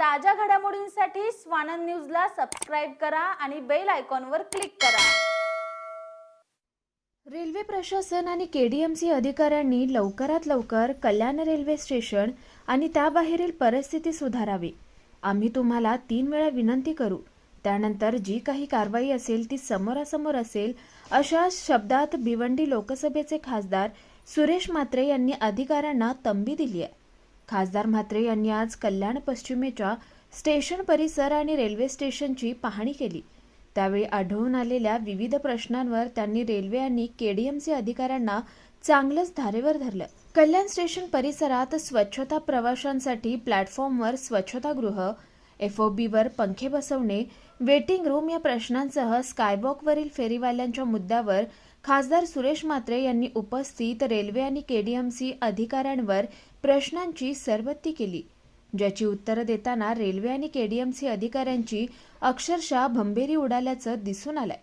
ताज्या घडामोडींसाठी स्वानंद न्यूजला सबस्क्राईब करा आणि बेल आयकॉनवर क्लिक करा. रेल्वे प्रशासन आणि केडीएमसी अधिकाऱ्यांनी लवकरात लवकर कल्याण रेल्वे स्टेशन आणि त्याबाहेरील परिस्थिती सुधारावी. आम्ही तुम्हाला तीन वेळा विनंती करू. त्यानंतर जी काही कारवाई असेल ती समोरासमोर असेल अशा शब्दात भिवंडी लोकसभेचे खासदार सुरेश म्हात्रे यांनी अधिकाऱ्यांना तंबी दिली आहे खासदार म्हात्रे यांनी आज कल्याण पश्चिमेच्या स्टेशन परिसर आणि रेल्वे स्टेशनची पाहणी केली. त्यावेळी आढळून आलेल्या विविध प्रश्नांवर त्यांनी रेल्वे आणि केडीएमसी अधिकाऱ्यांना चांगलंच धारेवर धरलं. कल्याण स्टेशन परिसरात स्वच्छता प्रवाशांसाठी प्लॅटफॉर्मवर स्वच्छतागृह एफओबीवर पंखे बसवणे वेटिंग रूम या प्रश्नांसह स्कायवॉकवरील फेरीवाल्यांच्या मुद्द्यावर खासदार सुरेश म्हात्रे यांनी उपस्थित रेल्वे आणि केडीएमसी अधिकाऱ्यांवर प्रश्नांची सरबत्ती केली ज्याची उत्तरं देताना रेल्वे आणि केडीएमसी अधिकाऱ्यांची अक्षरशः भंबेरी उडाल्याचं दिसून आलंय.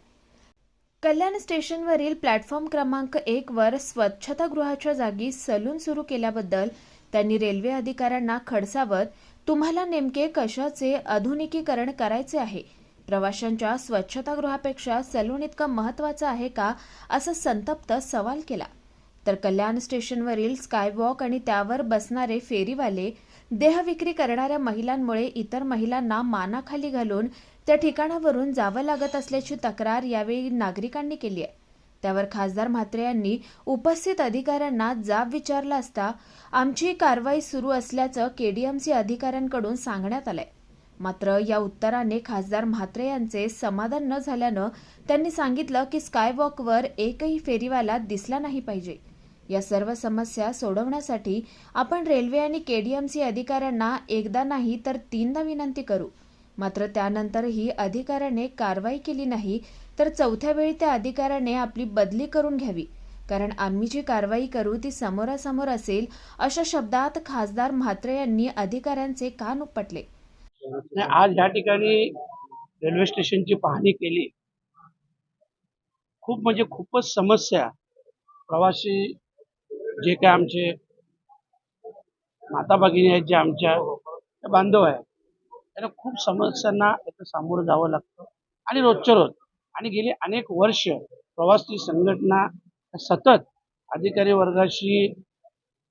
कल्याण स्टेशनवरील प्लॅटफॉर्म क्रमांक एकवर स्वच्छतागृहाच्या जागी सलून सुरू केल्याबद्दल त्यांनी रेल्वे अधिकाऱ्यांना खडसावत तुम्हाला नेमके कशाचे आधुनिकीकरण करायचे आहे? प्रवाशांच्या स्वच्छतागृहापेक्षा सलून इतकं महत्वाचं आहे का? असा संतप्त सवाल केला. तर कल्याण स्टेशनवरील स्कायवॉक आणि त्यावर बसणारे फेरीवाले देहविक्री करणाऱ्या महिलांमुळे इतर महिलांना मानाखाली घालून त्या ठिकाणावरून जावं लागत असल्याची तक्रार यावेळी नागरिकांनी केली आहे. त्यावर खासदार म्हात्रे यांनी उपस्थित अधिकाऱ्यांना जाब विचारला असता आमची कारवाई सुरू असल्याचं केडीएमसी अधिकाऱ्यांकडून सांगण्यात आलंय. मात्र या उत्तराने खासदार म्हात्रे यांचे समाधान न झाल्यानं त्यांनी सांगितलं की स्कायवॉकवर एकही फेरीवाला दिसला नाही पाहिजे. या सर्व समस्या सोडवण्यासाठी आपण रेल्वे आणि केडीएमसी अधिकाऱ्यांना एकदा नाही तर तीनदा विनंती करू. मात्र त्यानंतरही अधिकाऱ्याने कारवाई केली नाही तर चौथ्या वेळी त्या अधिकाऱ्याने आपली बदली करून घ्यावी. कारण आम्ही जी कारवाई करू ती समोरासमोर असेल अशा शब्दात खासदार म्हात्रे यांनी अधिकाऱ्यांचे कान उपटले. आज या ठिकाणी रेल्वे स्टेशनची पाहणी केली. खूप म्हणजे खूपच समस्या. प्रवासी जे काय आमचे माता भगिनी आहेत जे आमच्या बांधव आहेत त्यांना खूप समस्यांना याचं सामोरं जावं लागतं. आणि रोजच्या रोज आणि गेली अनेक वर्ष प्रवासी संघटना सतत अधिकारी वर्गाशी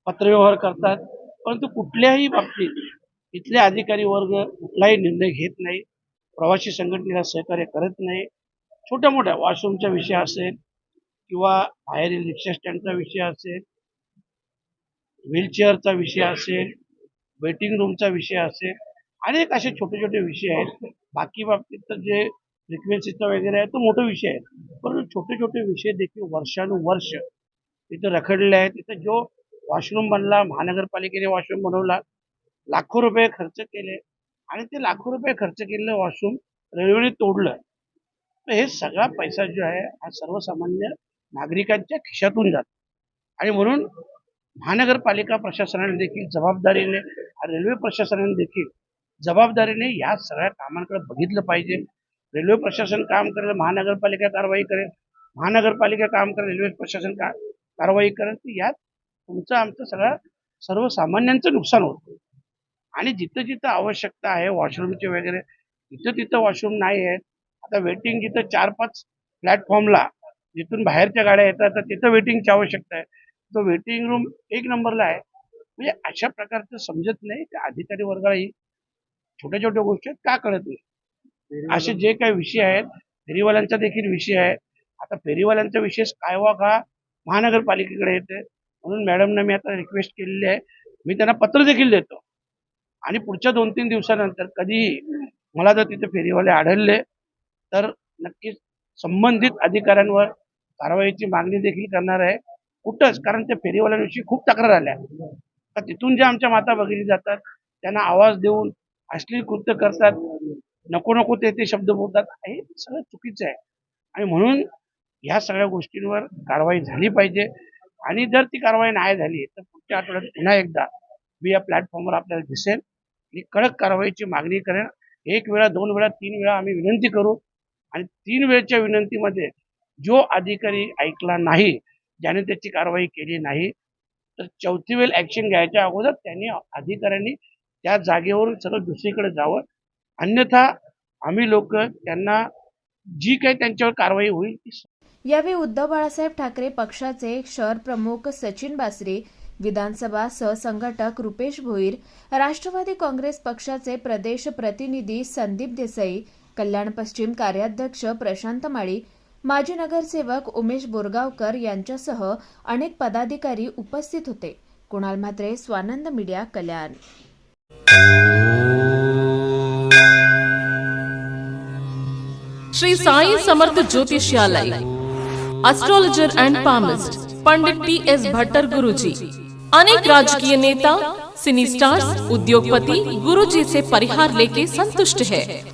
पत्रव्यवहार करतात परंतु कुठल्याही बाबतीत इथले अधिकारी वर्ग कुठलाही निर्णय घेत नाही प्रवासी संघटनेला सहकार्य करत नाही. छोट्या मोठ्या वॉशरूमचा विषय असेल किंवा बाहेरील रिक्षा स्टँडचा विषय असेल व्हीलचेअरचा विषय असेल वेटिंग रूमचा विषय असेल अनेक असे छोटे छोटे विषय आहेत. बाकी बाबतीत तर जे फ्रिक्वेन्सीचा वगैरे आहे तो मोठा विषय आहे. परंतु छोटे छोटे विषय देखील वर्षानुवर्ष तिथं रखडले आहेत. तिथं जो वॉशरूम बनला महानगरपालिकेने वॉशरूम बनवला लाखो रुपये खर्च केले आणि ते लाखो रुपये खर्च केलेलं वॉशरूम रेल्वेने तोडलं. तर हे सगळा पैसा जो आहे हा सर्वसामान्य नागरिकांच्या खिशातून जातो. आणि म्हणून महानगरपालिका प्रशासनाने देखील जबाबदारीने रेल्वे प्रशासनाने देखील जबाबदारीने या सगळ्या कामांकडे बघितलं पाहिजे. रेल्वे प्रशासन काम करेल महानगरपालिका कारवाई करेल. महानगरपालिका काम करेल रेल्वे प्रशासन का कारवाई करेल. तर यात तुमचं आमचं सगळं सर्वसामान्यांचं नुकसान होतं आणि जिथं जिथं आवश्यकता आहे वॉशरूमची वगैरे तिथं तिथं वॉशरूम नाही आहेत आता वेटिंग जिथं चार पाच प्लॅटफॉर्मला जिथून बाहेरच्या गाड्या येतात तर तिथं वेटिंगची आवश्यकता आहे. तो वेटिंग रूम एक नंबरला आहे. म्हणजे अशा प्रकारचं समजत नाही. त्या अधिकारी वर्गालाही छोट्या छोट्या गोष्टी आहेत, का कळत नाही. असे जे काही विषय आहेत फेरीवाल्यांचा देखील विषय आहे. आता फेरीवाल्यांचा विषय वा हा महानगरपालिकेकडे येते म्हणून मॅडमना मी आता रिक्वेस्ट केलेली आहे. मी त्यांना पत्र देखील देतो. आणि पुढच्या दोन तीन दिवसानंतर कधीही मला जर तिथे फेरीवाले आढळले तर नक्कीच संबंधित अधिकाऱ्यांवर कारवाईची मागणी देखील करणार आहे. कुठंच? कारण त्या फेरीवाल्यांविषयी खूप तक्रार आल्या. तर तिथून ज्या आमच्या माता भगिनी जातात त्यांना आवाज देऊन अश्लील कृत्य करतात नको नको ते ते शब्द बोलतात हे सगळं चुकीचं आहे. आणि म्हणून ह्या सगळ्या गोष्टींवर कारवाई झाली पाहिजे. आणि जर ती कारवाई नाही झाली तर पुढच्या आठवड्यात पुन्हा एकदा मी या प्लॅटफॉर्मवर आपल्याला दिसेल आणि कडक कारवाईची मागणी करेन. एक वेळा दोन वेळा तीन वेळा आम्ही विनंती करू. आणि तीन वेळच्या विनंतीमध्ये जो अधिकारी ऐकला नाही ज्याने त्याची कारवाई केली नाही तर चौथी वेळ ऍक्शन घ्यायच्या अगोदर त्यांनी अधिकाऱ्यांनी त्या जागेवरून सगळं दुसरीकडे जावं. अन्यथा आम्ही लोक त्यांना जी काही त्यांच्यावर कारवाई होईल यावेळी उद्धव बाळासाहेब ठाकरे पक्षाचे शहर प्रमुख सचिन बासरे विधानसभा सहसंघटक रुपेश भोईर राष्ट्रवादी काँग्रेस पक्षाचे प्रदेश प्रतिनिधी संदीप देसाई कल्याण पश्चिम कार्याध्यक्ष प्रशांत माळी माजी नगरसेवक उमेश बोरगावकर यांच्यासह अनेक पदाधिकारी उपस्थित होते. Kunal Mhatre Swanand media Kalyan. Shri Sai Samarth Jyotishalaya astrologer and palmist Pandit P S Bhattar Guruji अनेक राजकीय नेता सिनी स्टार्स उद्योगपति गुरुजी से परिहार लेके संतुष्ट है.